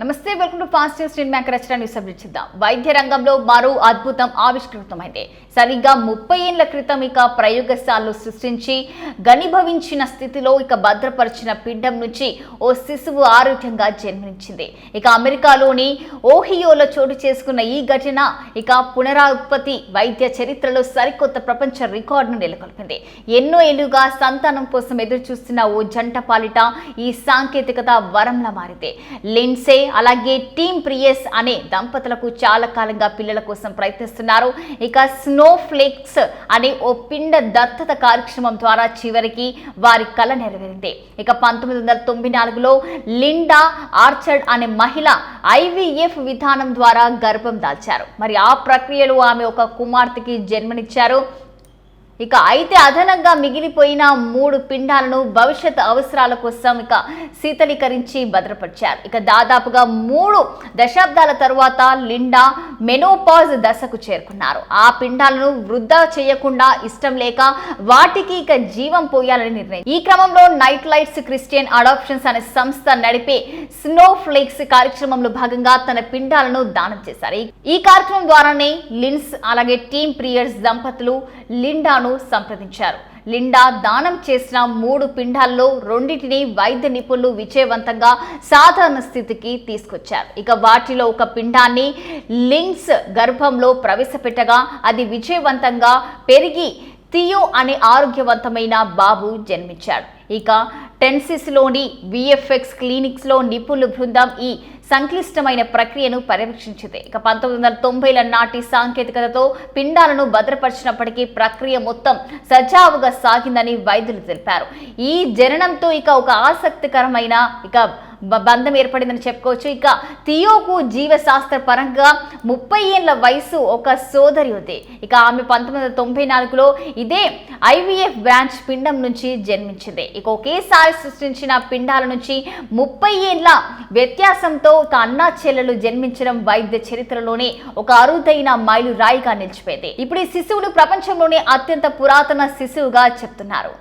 నమస్తే welcome to fast news నేను మ్యాంకర్ రచన news update చేద్దాం. వైద్య రంగంలో మరో అద్భుతం ఆవిష్కృతమైంది. సరిగ్గా ముప్పై ఏళ్ళ క్రితం ఇక ప్రయోగశాలను సృష్టించి గనిభవించిన స్థితిలో ఇక భద్రపరిచిన పిండం నుంచి ఓ శిశువు ఆరోగ్యంగా జన్మించింది. ఇక అమెరికాలోని ఓహియోలో చోటు చేసుకున్న ఈ ఘటన ఇక పునరుత్పత్తి వైద్య చరిత్రలో సరికొత్త ప్రపంచ రికార్డును నెలకొల్పింది. ఎన్నో ఏళ్ళుగా సంతానం కోసం ఎదురు చూస్తున్న ఓ జంట పాలిట ఈ సాంకేతికత వరంలా మారింది. లిన్సే అలాగే టీమ్ ప్రియస్ అనే దంపతులకు చాలా కాలంగా పిల్లల కోసం ప్రయత్నిస్తున్నారు. ఇక స్నో ఫ్లేక్స్ అనే ఓ పిండ దత్తత కార్యక్రమం ద్వారా చివరికి వారి కళ నెరవేరింది. ఇక పంతొమ్మిది వందల తొంభై నాలుగులో లిండా ఆర్చర్డ్ అనే మహిళ ఐవీఎఫ్ విధానం ద్వారా గర్భం దాల్చారు. మరి ఆ ప్రక్రియలో ఆమె ఒక కుమార్తెకి జన్మనిచ్చారు. ఇక అయితే అదనంగా మిగిలిపోయిన మూడు పిండాలను భవిష్యత్ అవసరాల కోసం ఇక శీతలీకరించి భద్రపరిచారు. ఇక దాదాపుగా మూడు దశాబ్దాల తరువాత లిండా మెనోపాజ్ దశకు చేరుకున్నారు. ఆ పిండాలను వృధా చేయకుండా ఇష్టం లేక వాటికి ఇక జీవం పోయాలని నిర్ణయం. ఈ క్రమంలో నైట్ లైట్స్ క్రిస్టియన్ అడాప్షన్స్ అనే సంస్థ నడిపే స్నో ఫ్లేక్స్ కార్యక్రమంలో భాగంగా తన పిండాలను దానం చేశారు. ఈ- ఈ కార్యక్రమం ద్వారానే లిన్స్ అలాగే టీమ్ ప్రియర్స్ దంపతులు లిండాను సంప్రదించారు. లిండా దానం చేసిన మూడు పిండాల్లో రెండింటిని వైద్య నిపుణులు విజయవంతంగా సాధారణ స్థితికి తీసుకొచ్చారు. ఇక వాటిలో ఒక పిండాన్ని లింగ్స్ గర్భంలో ప్రవేశపెట్టగా అది విజయవంతంగా పెరిగి థియో అనే ఆరోగ్యవంతమైన బాబు జన్మించాడు. ఇక టెన్సిస్లోని విఎఫ్ఎక్స్ క్లినిక్స్లో నిపుణుల బృందం ఈ సంక్లిష్టమైన ప్రక్రియను పర్యవేక్షించింది. ఇక పంతొమ్మిది వందల తొంభైల నాటి సాంకేతికతతో పిండాలను భద్రపరిచినప్పటికీ ప్రక్రియ మొత్తం సజావుగా సాగిందని వైద్యులు తెలిపారు. ఈ జననంతో ఇక ఒక ఆసక్తికరమైన ఇక బంధం ఏర్పడిందని చెప్పుకోవచ్చు. ఇక థియోకు జీవశాస్త్ర పరంగా ముప్పై ఏళ్ళ వయసు ఒక సోదరి ఉంది. ఇక ఆమె పంతొమ్మిది వందల తొంభై నాలుగులో ఇదే ఐవీఎఫ్ బ్రాంచ్ పిండం నుంచి జన్మించింది. ఇక ఒకేసారి సృష్టించిన పిండాల నుంచి ముప్పై ఏళ్ళ వ్యత్యాసంతో ఒక అన్నా చెల్లెలు జన్మించడం వైద్య చరిత్రలోనే ఒక అరుదైన మైలు రాయిగా నిలిచిపోయింది. ఇప్పుడు ఈ శిశువులు ప్రపంచంలోనే అత్యంత పురాతన శిశువుగా చెప్తున్నారు.